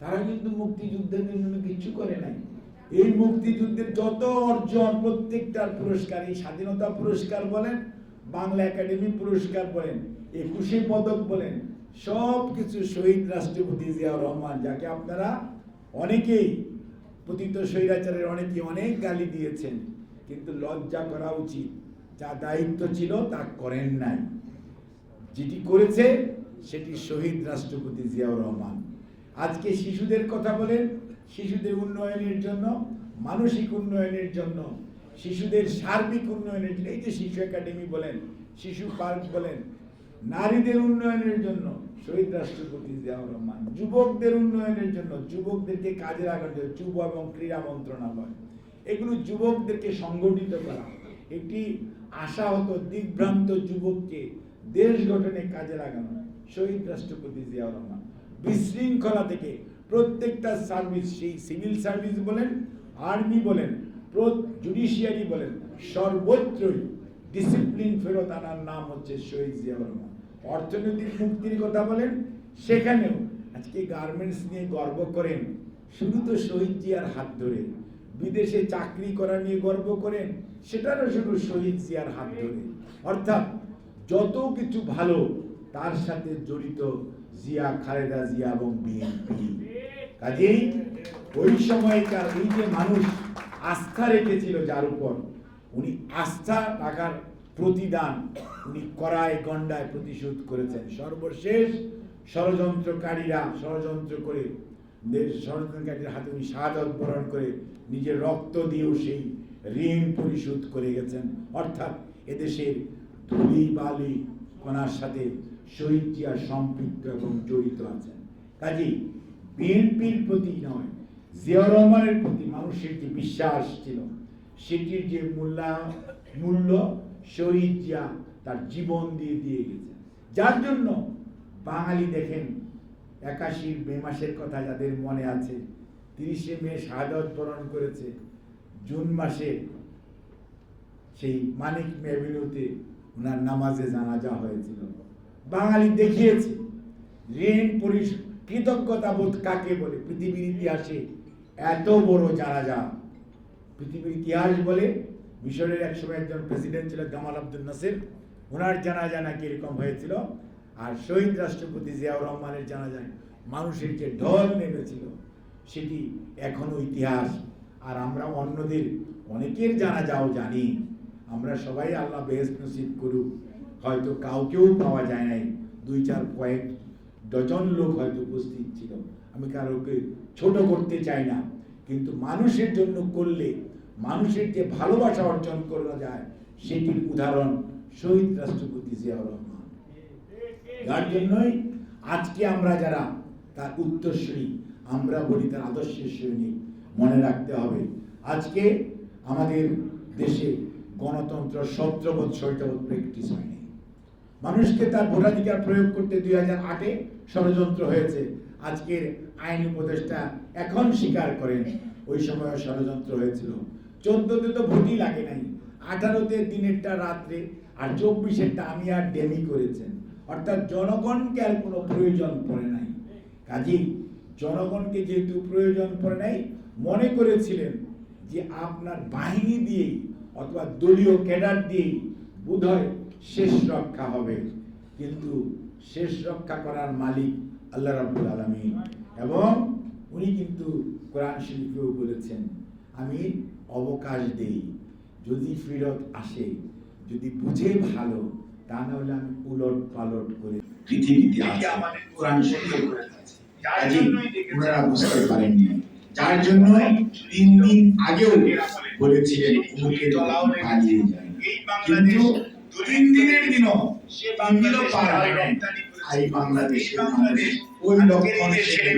তারা কিন্তু মুক্তিযুদ্ধের জন্য কিছু করে নাই। এই মুক্তিযুদ্ধের যত অর্জন, প্রত্যেকটার পুরস্কার, এই স্বাধীনতা পুরস্কার বলেন, বাংলা একাডেমি পুরস্কার বলেন, একুশে পদক বলেন সব কিছু শহীদ রাষ্ট্রপতি জিয়াউর রহমান, যাকে আপনারা অনেকেই, পতিত স্বৈরাচারের অনেকে অনেক গালি দিয়েছেন, কিন্তু লজ্জা করা উচিত। যা দায়িত্ব ছিল তা করেন নাই। যেটি করেছে, সেটি শহীদ রাষ্ট্রপতি জিয়াউর রহমান। আজকে শিশুদের কথা বলেন, শিশুদের উন্নয়নের জন্য, মানসিক উন্নয়নের জন্য, শিশুদের সার্বিক উন্নয়নের জন্য, এই যে শিশু একাডেমি বলেন, শিশু পার্ক বলেন, নারীদের উন্নয়নের জন্য শহীদ রাষ্ট্রপতি জিয়াউর রহমান, যুবকদের উন্নয়নের জন্য, যুবকদেরকে কাজে লাগার জন্য, যুব এবং ক্রীড়া মন্ত্রণালয়, এগুলো যুবকদেরকে সংগঠিত করা। একটি আশাহত দিগ্ভ্রান্ত যুবককে দেশ গঠনে কাজে লাগানো, শহীদ রাষ্ট্রপতি জিয়াউর রহমান। বিশৃঙ্খলা থেকে প্রত্যেকটা সার্ভিস, সেই সিভিল সার্ভিস বলেন, আর্মি বলেন জুডিশিয়ারি বলেন, সর্বত্রই ডিসিপ্লিন ফেরত আনার নাম হচ্ছে শহীদ জিয়াউর রহমান। অর্থনৈতিক মুক্তির কথা বলেন, সেখানেও আজকে গার্মেন্টস নিয়ে গর্ব করেন, শুধু তো শহীদ জিয়ার হাত ধরে, বিদেশে চাকরি করা নিয়ে গর্ব করেন, সেটারও শুধু শহীদ জিয়ার হাত ধরে। অর্থাৎ যত কিছু ভালো, তার সাথে জড়িত জিয়া, খালেদা জিয়া এবং বিএনপি। কাজেই ওই সময়কার এই যে মানুষ আস্থা রেখেছিল যার উপর, উনি আস্থা রাখার প্রতিদান উনি করায় গন্ডায় প্রতিশোধ করেছেন। সর্বশেষ ষড়যন্ত্রকারীরা ষড়যন্ত্র করে ষড়যন্ত্রকারীর হাতে উনি শাহাদত বরণ করে নিজের রক্ত দিয়েও সেই ঋণ পরিশোধ করে গেছেন। অর্থাৎ এদেশের ধুলি বালি কণার সাথে শহীদ জিয়া সম্পৃক্ত এবং জড়িত আছেন কাজেই বিএনপির প্রতি নয়, জিয়াউর রহমানের প্রতি মানুষের যে বিশ্বাস ছিল, সেটির যে মূল্যা, মূল্য শহীদ জিয়া তার জীবন দিয়ে দিয়ে গেছে। যার জন্য বাঙালি দেখেন একাশির মে মাসের কথা যাদের মনে আছে, তিরিশে মে শাহাদত বরণ করেছে, জুন মাসে সেই মানিক মেভিনুতে ওনার নামাজে জানাজা হয়েছিল। বাঙালি দেখিয়েছে, ঋণ পরিশ কৃতজ্ঞতা বোধ কাকে বলে? পৃথিবীর ইতিহাসে এত বড় যারা জানাজা। পৃথিবীর ইতিহাস বলে মিশরের এক সময় একজন প্রেসিডেন্ট ছিল, জামাল আব্দুল নাসির। ওনার জানাজা নাকি এরকম হয়েছিল। আর শহীদ রাষ্ট্রপতি জিয়াউর রহমানের জানা জানাজায় মানুষের যে ঢল নেমেছিল, সেটি এখনও ইতিহাস। আর আমরা অন্যদের, অনেকের জানাজাও জানি। আমরা সবাই আল্লাহ বেহেস নসিব করুক। হয়তো কাউকেও পাওয়া যায় নাই। দুই, চার কয়েক ডজন লোক হয়তো উপস্থিত ছিল। আমি কারোকে ছোট করতে চাই না। কিন্তু মানুষের জন্য করলে, মানুষের যে ভালোবাসা অর্জন করা যায়, সেটির উদাহরণ শহীদ রাষ্ট্রপতি জিয়াউর রহমান। যার জন্যই আজকে আমরা যারা, তার উত্তরসূরি, আমরা বলি তার আদর্শের সৈনিক, মনে রাখতে হবে। আজকে আমাদের দেশে গণতন্ত্র সতেরো যাবৎ প্র্যাকটিস হয়নি। মানুষকে তার ভোটাধিকার প্রয়োগ করতে দুই হাজার আটে ষড়যন্ত্র হয়েছে। আজকের আইন উপদেষ্টা এখন স্বীকার করেন, ওই সময় ষড়যন্ত্র হয়েছিল। চোদ্দতে তো ভোটই লাগে নাই, আঠারোতে দিনেরটা রাত্রে, আর চব্বিশেরটা আমি আর ডেমি করেছেন। অর্থাৎ জনগণকে আর কোনো প্রয়োজন পড়ে নাই। কাজেই জনগণকে যেহেতু প্রয়োজন পড়ে নাই, মনে করেছিলেন যে আপনার বাহিনী দিয়েই অথবা দলীয় ক্যাডার দিয়েই বোধহয় শেষ রক্ষা হবে। কিন্তু শেষ রক্ষা করার মালিক আল্লাহ রাব্বুল আলামিন। এবং উনি কিন্তু কোরআন শরীফেও বলেছেন আমি অবকাশ দেই। যদি ফিরত আসে যদি বুঝে ভালো তা না হলে আমি উলট পালট করে পৃথিবীতে আমাদের কোরআন শরীফে আছে ওনারা বুঝতে পারেননি। যার জন্য তিন দিন আগেও বলেছিলেন মুখে পালিয়ে যায়। কিন্তু তিন বাংলাদেশ পার হয় নাই। বাংলাদেশের মানুষ ওই লক্ষণ ছেলে